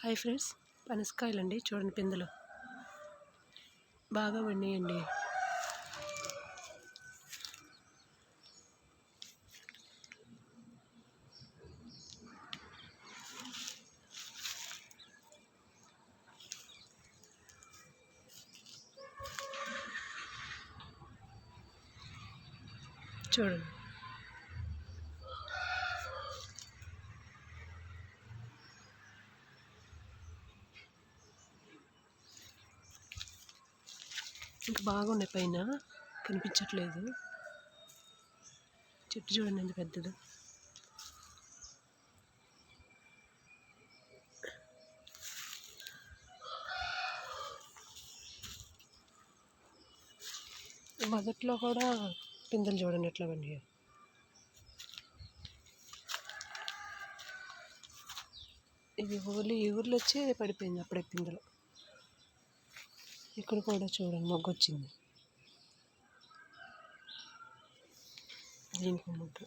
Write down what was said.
Hi friends పనసకాయలండి చూడండి పిందెలు. బాగా వండియండి. చూడండి. ఇంకా బాగున్నాయి పైన. కనిపించట్లేదు. చెట్టు చూడండి ఎంత పెద్దది. మొదట్లో కూడా పిందెలు చూడండి ఎట్లా పండియాయి ఇవి ఓన్లీ ఈ ఊర్లో వచ్చి పడిపోయింది అప్పుడే పిందెలు. ఇక్కడ కూడా చూడండి మొగ్గ వచ్చింది దీనికి మొగ్గ.